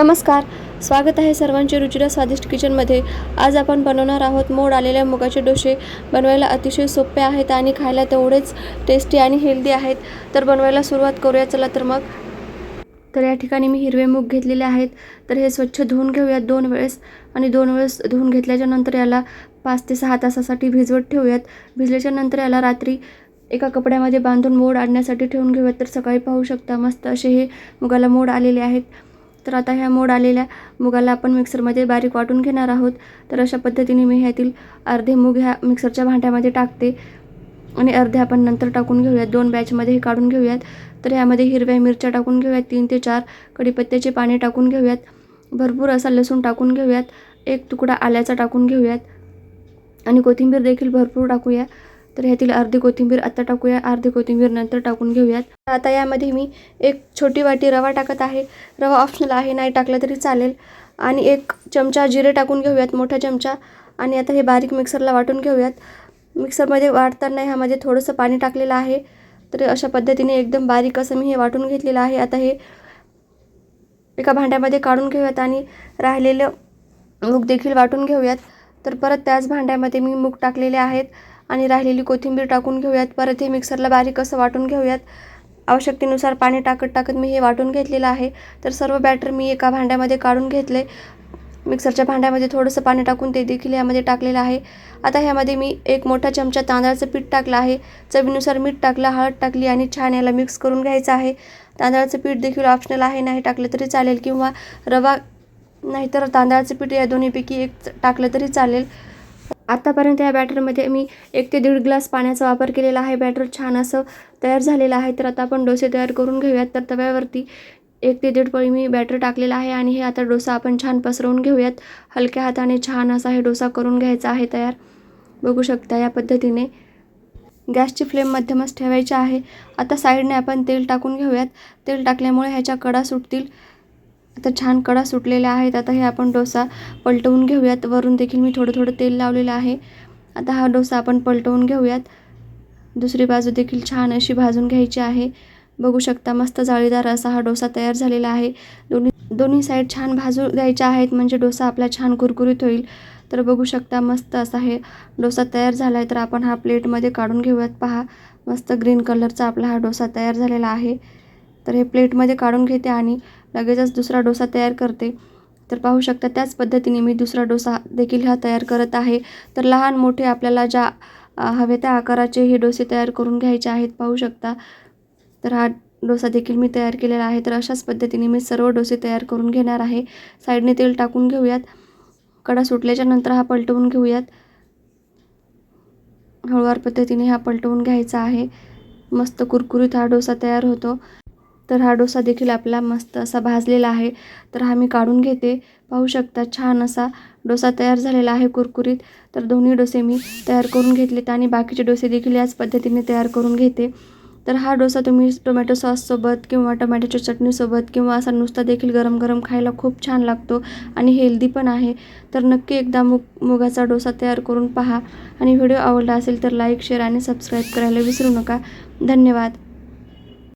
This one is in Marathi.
नमस्कार. स्वागत आहे सर्वांचे रुचिरा स्वादिष्ट किचनमध्ये. आज आपण बनवणार आहोत मोड आलेल्या मुगाचे डोसे. बनवायला अतिशय सोपे आहेत आणि खायला तेवढेच टेस्टी आणि हेल्दी आहेत. तर बनवायला सुरुवात करूया. चला तर मग. तर या ठिकाणी मी हिरवे मूग घेतलेले आहेत. तर हे स्वच्छ धुवून घेऊयात दोन वेळेस आणि दोन वेळेस धुवून घेतल्याच्या नंतर याला पाच ते सहा तासासाठी भिजवत ठेवूयात. भिजल्याच्या नंतर याला रात्री एका कपड्यामध्ये बांधून मोड आणण्यासाठी ठेवून घेऊयात. तर सकाळी पाहू शकता मस्त असे हे मुगाला मोड आलेले आहेत. तर आता ह्या मोड आलेल्या मुगाला आपण मिक्सरमध्ये बारीक वाटून घेणार आहोत. तर अशा पद्धतीने मी ह्यातील अर्धे मूग ह्या मिक्सरच्या भांड्यामध्ये टाकते. आणि अर्धे आपण नंतर टाकून घेऊयात. दोन बॅचमध्ये हे काढून घेऊयात. तर ह्यामध्ये हिरव्या मिरच्या टाकून घेऊयात. तीन ते चार कढीपत्त्याचे पाने टाकून घेऊयात. भरपूर असा लसूण टाकून घेऊयात. एक तुकडा आल्याचा टाकून घेऊयात. आणि कोथिंबीर देखील भरपूर टाकूया. तर ह्यातील अर्धी कोथिंबीर आता टाकूया. अर्धी कोथिंबीर नंतर टाकून घेऊयात. आता यामध्ये मी एक छोटी वाटी रवा टाकत आहे. रवा ऑप्शनल आहे नाही टाकला तरी चालेल. आणि एक चमचा जिरे टाकून घेऊयात मोठा चमचा. आणि आता हे बारीक मिक्सरला वाटून घेऊयात. मिक्सरमध्ये वाटताना ह्यामध्ये थोडंसं पाणी टाकलेलं आहे. तर अशा पद्धतीने एकदम बारीक असं मी हे वाटून घेतलेलं आहे. आता हे एका भांड्यामध्ये काढून घेऊयात आणि राहिलेलं मूग देखील वाटून घेऊयात. तर परत त्याच भांड्यामध्ये मी मूग टाकलेले आहेत. आणि राहिलेली कोथिंबीर टाकून घेऊयात. परत हे मिक्सरला बारीक असं वाटून घेऊयात. आवश्यकतेनुसार पाणी टाकत टाकत मी हे वाटून घेतलेलं आहे. तर सर्व बॅटर मी एका भांड्यामध्ये काढून घेतले. मिक्सरच्या भांड्यामध्ये थोडंसं पाणी टाकून ते देखील यामध्ये टाकलेलं आहे. आता ह्यामध्ये मी एक मोठा चमचा तांदळाचं पीठ टाकलं आहे. चवीनुसार मीठ टाकलं हळद टाकली आणि छान याला मिक्स करून घ्यायचं आहे. तांदळाचं पीठ देखील ऑप्शनल आहे. नाही टाकलं तरी चालेल किंवा रवा नाहीतर तांदळाचं पीठ या दोन्हीपैकी एक टाकलं तरी चालेल. आत्तापर्यंत या बॅटरमध्ये मी एक ते दीड ग्लास पाण्याचा वापर केलेला आहे. बॅटर छान असं तयार झालेलं आहे. तर आता आपण डोसे तयार करून घेऊयात. तर तव्यावरती एक ते दीड पळी मी बॅटर टाकलेला आहे आणि हे आता डोसा आपण छान पसरवून घेऊयात. हलक्या हाताने छान असा हे डोसा करून घ्यायचा आहे तयार. बघू शकता या पद्धतीने. गॅसची फ्लेम मध्यमच ठेवायची आहे. आता साईडने आपण तेल टाकून घेऊयात. तेल टाकल्यामुळे ह्याच्या कडा सुटतील. आता छान कडा सुटलेल्या आहेत आता हे आपण डोसा पलटवून घेऊयात. वरून देखील मी थोडं थोडं तेल लावलेलं आहे. आता हा डोसा आपण पलटवून घेऊयात. दुसरी बाजू देखील छान अशी भाजून घ्यायची आहे. बघू शकता मस्त जाळीदार असा हा डोसा तयार झालेला आहे. दोन्ही दोन्ही साईड छान भाजू द्यायच्या आहेत. म्हणजे डोसा आपला छान कुरकुरीत होईल. तर बघू शकता मस्त असा हे डोसा तयार झाला आहे तर आपण हा प्लेटमध्ये काढून घेऊयात. पहा मस्त ग्रीन कलरचा आपला हा डोसा तयार झालेला आहे. तर हे प्लेटमध्ये काढून घेते आणि लगेचच दुसरा डोसा तयार करते. तर पाहू शकता त्याच पद्धतीने मी दुसरा डोसा देखील हा तयार करत आहे. तर लहान मोठे आपल्याला ज्या हवे त्या आकाराचे हे डोसे तयार करून घ्यायचे आहेत पाहू शकता. तर हा डोसा देखील मी तयार केलेला आहे. तर अशाच पद्धतीने मी सर्व डोसे तयार करून घेणार आहे. साईडने तेल टाकून घेऊयात. कडा सुटल्याच्या नंतर हा पलटवून घेऊयात. हळूवार पद्धतीने हा पलटवून घ्यायचा आहे. मस्त कुरकुरीत हा डोसा तयार होतो. तर हा डोसा देखील आपला मस्त असा भाजलेला आहे. तर हा मी काढून घेते. पाहू शकता छान असा डोसा तयार झालेला आहे कुरकुरीत. तर दोन्ही डोसे मी तयार करून घेतलेत आणि बाकीचे डोसे देखील याच पद्धतीने तयार करून घेते. तर हा डोसा तुम्ही टोमॅटो सॉससोबत किंवा टोमॅटोच्या चटणीसोबत किंवा असा नुसता देखील गरम गरम खायला खूप छान लागतो आणि हेल्दी पण आहे. तर नक्की एकदा मुग मुगाचा डोसा तयार करून पहा. आणि व्हिडिओ आवडला असेल तर लाईक शेअर आणि सबस्क्राईब करायला विसरू नका. धन्यवाद.